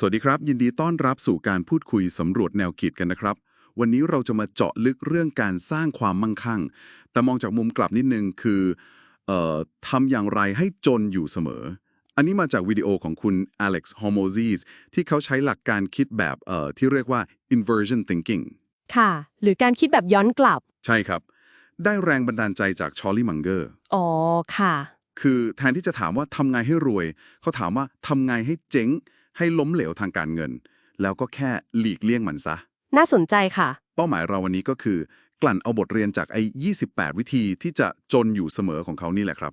สวัสดีครับ ยินดีต้อนรับสู่การพูดคุยสำรวจแนวคิดกันนะครับ วันนี้เราจะมาเจาะลึกเรื่องการสร้างความมั่งคั่ง แต่มองจากมุมกลับนิดนึงคือเอ่อทำอย่างไรให้จนอยู่เสมอ อันนี้มาจากวิดีโอของคุณ Alex Hormozis ที่เขาใช้หลักการคิดแบบเอ่อที่เรียกว่า inversion thinking ค่ะ หรือการคิดแบบย้อนกลับ ใช่ครับ ได้แรงบันดาลใจจากชอลลี่มังเกอร์อ๋อค่ะ คือแทนที่จะถามว่าทำไงให้รวย เขาถามว่าทำไงให้เจ๊ง ให้ล้มเหลวทางการเงิน แล้วก็แค่หลีกเลี่ยงมันซะ น่าสนใจค่ะ เป้าหมายเราวันนี้ก็คือ กลั่นเอาบทเรียนจากไอ้ 28 วิธีที่จะจนอยู่เสมอของเขานี่แหละครับ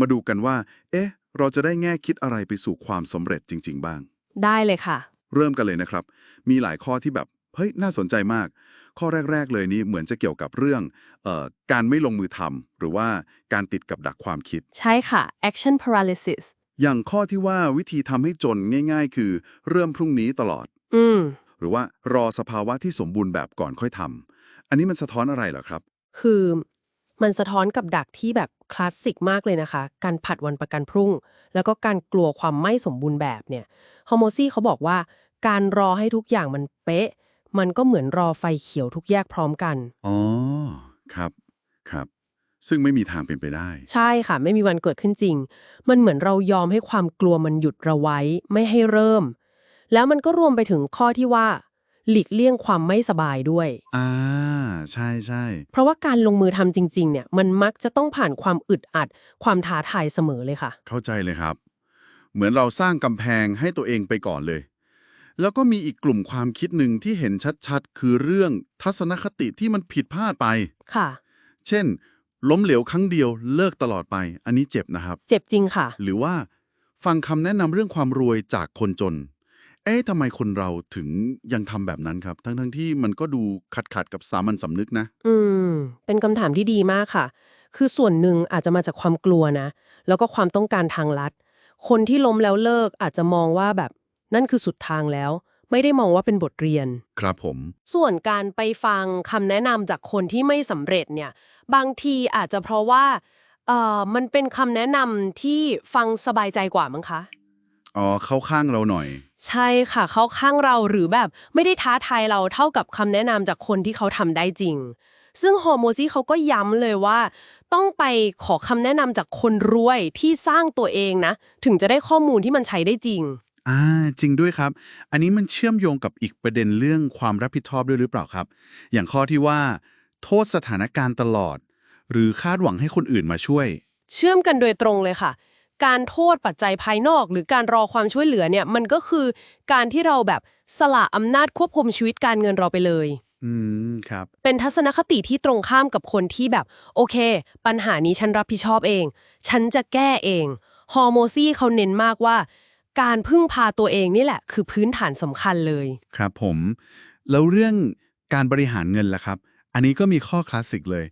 มาดูกันว่า เอ๊ะ เราจะได้แง่คิดอะไรไปสู่ความสำเร็จจริง ๆ บ้าง ได้เลยค่ะ เริ่มกันเลยนะครับ มีหลายข้อที่แบบเฮ้ยน่าสนใจมาก ข้อแรก ๆ เลยนี้เหมือนจะเกี่ยวกับเรื่องเอ่อการไม่ลงมือทำหรือว่าการติดกับดักความคิด ใช่ค่ะ action paralysis อย่างข้อที่ว่าวิธีทำให้จนง่าย ๆ คือ เริ่มพรุ่งนี้ตลอด อืม หรือว่ารอสภาวะที่สมบูรณ์แบบก่อนค่อยทำ อันนี้มันสะท้อนอะไรเหรอครับ คือมันสะท้อนกับดักที่แบบคลาสสิกมากเลยนะคะ การผัดวันประกันพรุ่ง แล้วก็การกลัวความไม่สมบูรณ์แบบเนี่ยฮอมโมซี่เขาบอกว่า การรอให้ทุกอย่างมันเป๊ะ มันก็เหมือนรอไฟเขียวทุกแยกพร้อมกัน อ๋อ ครับ ครับ ซึ่งไม่มีทางเป็นไปได้ ใช่ค่ะ ไม่มีวันเกิดขึ้นจริง มันเหมือนเรายอมให้ความกลัวมันหยุดเราไว้ ไม่ให้เริ่ม แล้วมันก็รวมไปถึงข้อที่ว่า หลีกเลี่ยงความไม่สบายด้วย อ่า ใช่ใช่เพราะว่าการลงมือทำจริง ๆ เนี่ย มันมักจะต้องผ่านความอึดอัด ความท้าทายเสมอเลยค่ะ เข้าใจเลยครับ เหมือนเราสร้างกำแพงให้ตัวเองไปก่อนเลย แล้วก็มีอีกกลุ่มความคิดหนึ่งที่เห็นชัดๆ คือเรื่องทัศนคติที่มันผิดพลาดไป ค่ะ เช่น ล้มเหลวครั้งเดียวเลิกตลอดไป อันนี้เจ็บนะครับ เจ็บจริงค่ะ หรือว่าฟังคำแนะนำเรื่องความรวยจากคนจน เอ๊ะทำไมคนเราถึงยังทำแบบนั้นครับ ทั้งๆที่มันก็ดูขัดขัดๆกับสามัญสำนึกนะ อืม เป็นคำถามที่ดีมากค่ะ คือส่วนหนึ่งอาจจะมาจากความกลัวนะ แล้วก็ความต้องการทางลัด คนที่ล้มแล้วเลิกอาจจะมองว่าแบบนั่นคือสุดทางแล้ว ไม่ได้มองว่าเป็นบทเรียน ครับผม ส่วนการไปฟังคำแนะนำจากคนที่ไม่สำเร็จเนี่ย บางทีอาจจะเพราะว่าเอ่อมันเป็นคำแนะนำที่ฟังสบายใจกว่ามั้งคะ อ๋อ เข้าข้างเราหน่อย ใช่ค่ะ เขาข้างเราหรือแบบไม่ได้ท้าทายเราเท่ากับคำแนะนำจากคนที่เขาทำได้จริง ซึ่งโฮโมซี่เขาก็ย้ำเลยว่า ต้องไปขอคำแนะนำจากคนรวยที่สร้างตัวเองนะ ถึงจะได้ข้อมูลที่มันใช้ได้จริง อ่าจริงด้วยครับ อันนี้มันเชื่อมโยงกับอีกประเด็นเรื่องความรับผิดชอบด้วยหรือเปล่าครับ อย่างข้อที่ว่า โทษสถานการณ์ตลอด หรือคาดหวังให้คนอื่นมาช่วย เชื่อมกันโดยตรงเลยค่ะ การโทษปัจจัยภายนอก หรือการรอความช่วยเหลือเนี่ยมันก็คือการที่เราแบบสละอำนาจควบคุมชีวิตการเงินเราไปเลย อืมครับ เป็นทัศนคติที่ตรงข้ามกับคนที่แบบ โอเค ปัญหานี้ฉันรับผิดชอบเอง ฉันจะแก้เองฮอร์โมซี่เขาเน้นมากว่า การพึ่งพาตัวเองนี่แหละ คือพื้นฐานสำคัญเลย ครับผม แล้วเรื่องการบริหารเงินล่ะครับ อันนี้ก็มีข้อคลาสสิกเลย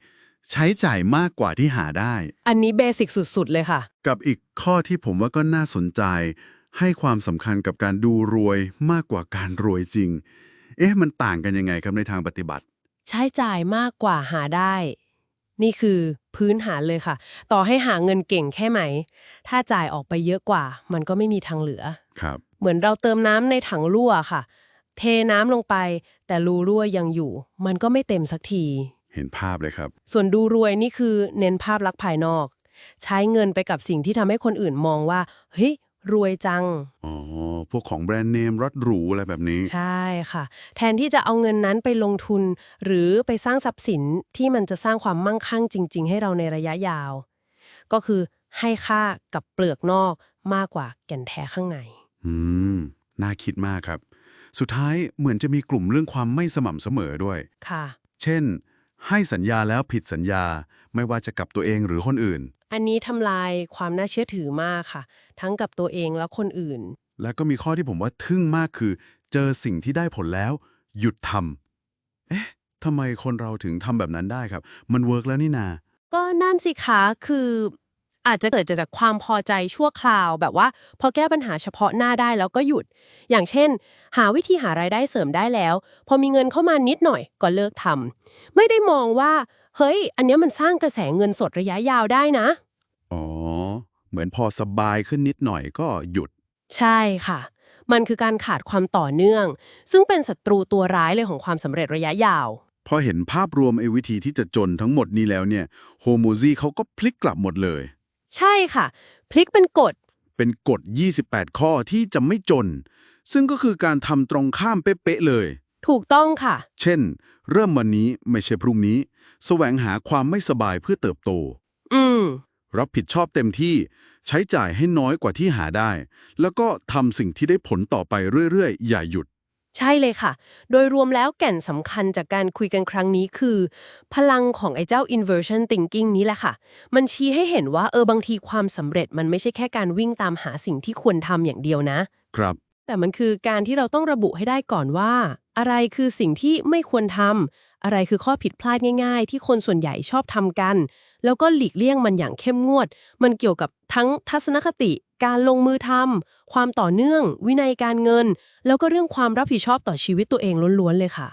ใช้จ่ายมากกว่าที่หาได้ อันนี้เบสิกสุดๆเลยค่ะ กับอีกข้อที่ผมว่าก็น่าสนใจ ให้ความสำคัญกับการดูรวยมากกว่าการรวยจริง เอ๊ะ มันต่างกันยังไงครับในทางปฏิบัติ ใช้จ่ายมากกว่าหาได้ นี่คือพื้นฐานเลยค่ะ ต่อให้หาเงินเก่งแค่ไหน ถ้าจ่ายออกไปเยอะกว่า มันก็ไม่มีทางเหลือ ครับ เหมือนเราเติมน้ำในถังรั่วค่ะ เทน้ำลงไป แต่รูรั่วยังอยู่ มันก็ไม่เต็มสักที เห็นภาพเลยครับ ส่วนดูรวยนี่คือเน้นภาพลักษณ์ภายนอก ใช้เงินไปกับสิ่งที่ทำให้คนอื่นมองว่า เฮ้ย รวยจัง อ๋อ พวกของแบรนด์เนมรถหรูอะไรแบบนี้ ใช่ค่ะ แทนที่จะเอาเงินนั้นไปลงทุน หรือไปสร้างทรัพย์สินที่มันจะสร้างความมั่งคั่งจริง ๆ ให้เราในระยะยาว ก็คือให้ค่ากับเปลือกนอกมากกว่าแก่นแท้ข้างใน อืม น่าคิดมากครับ สุดท้ายเหมือนจะมีกลุ่มเรื่องความไม่สม่ำเสมอด้วย ค่ะ เช่น ให้สัญญาแล้วผิดสัญญาไม่ว่าจะกับตัวเองหรือคนอื่น อันนี้ทำลายความน่าเชื่อถือมากค่ะ ทั้งกับตัวเองและคนอื่น แล้วก็มีข้อที่ผมว่าทึ่งมากคือ เจอสิ่งที่ได้ผลแล้ว หยุดทำเอ๊ะทำไมคนเราถึงทำแบบนั้นได้ครับ มันเวิร์กแล้วนี่นา ก็นั่นสิคะคือ อาจจะเกิดจากความพอใจชั่วคราว แบบว่า พอแก้ปัญหาเฉพาะหน้าได้แล้วก็หยุด อย่างเช่น หาวิธีหารายได้เสริมได้แล้ว พอมีเงินเข้ามานิดหน่อยก็เลิกทำไม่ได้มองว่าเฮ้ย อันเนี้ยมันสร้างกระแสเงินสดระยะยาวได้นะ อ๋อ เหมือนพอสบายขึ้นนิดหน่อยก็หยุด ใช่ค่ะ มันคือการขาดความต่อเนื่อง ซึ่งเป็นศัตรูตัวร้ายเลยของความสำเร็จระยะยาว พอเห็นภาพรวมไอ้วิธีที่จะจนทั้งหมดนี้แล้วเนี่ย โฮโมซีเขาก็พลิกกลับหมดเลย ใช่ค่ะ พลิกเป็นกฎ เป็นกฎ 28 ข้อที่จะไม่จน ซึ่งก็คือการทำตรงข้ามเป๊ะๆเลย ถูกต้องค่ะ เช่น เริ่มวันนี้ไม่ใช่พรุ่งนี้ แสวงหาความไม่สบายเพื่อเติบโต อืม รับผิดชอบเต็มที่ ใช้จ่ายให้น้อยกว่าที่หาได้ แล้วก็ทำสิ่งที่ได้ผลต่อไปเรื่อยๆ อย่าหยุด ใช่เลยค่ะ โดยรวมแล้วแก่นสำคัญจากการคุยกันครั้งนี้คือ พลังของไอ้เจ้า inversion thinking นี้แหละค่ะ มันชี้ให้เห็นว่าเออบางทีความสำเร็จมันไม่ใช่แค่การวิ่งตามหาสิ่งที่ควรทำอย่างเดียวนะ ครับ แต่มันคือการที่เราต้องระบุให้ได้ก่อนว่า อะไรคือสิ่งที่ไม่ควรทำอะไรคือข้อผิดพลาดง่าย ๆ ที่คนส่วนใหญ่ชอบทำกัน แล้วก็หลีกเลี่ยงมันอย่างเข้มงวด มันเกี่ยวกับทั้งทัศนคติ การลงมือทำความต่อเนื่อง วินัยการเงิน แล้วก็เรื่องความรับผิดชอบต่อชีวิตตัวเองล้วนๆเลยค่ะ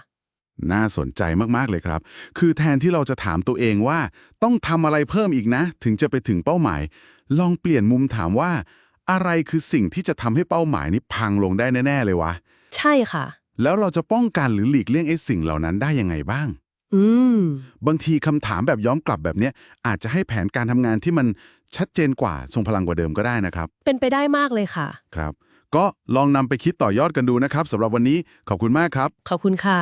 น่าสนใจมากๆเลยครับ คือแทนที่เราจะถามตัวเองว่า ต้องทำอะไรเพิ่มอีกนะ ถึงจะไปถึงเป้าหมาย ลองเปลี่ยนมุมถามว่า อะไรคือสิ่งที่จะทำให้เป้าหมายนี้พังลงได้แน่ ๆ เลยวะ ใช่ค่ะ แล้วเราจะป้องกันหรือหลีกเลี่ยงไอ้สิ่งเหล่านั้นได้ยังไงบ้าง อืม บางทีคำถามแบบย้อนกลับแบบเนี้ยอาจจะให้แผนการทำงานที่มันชัดเจนกว่าทรงพลังกว่าเดิมก็ได้นะครับ เป็นไปได้มากเลยค่ะ ครับ ก็ลองนำไปคิดต่อยอดกันดูนะครับสำหรับวันนี้ขอบคุณมากครับ ขอบคุณค่ะ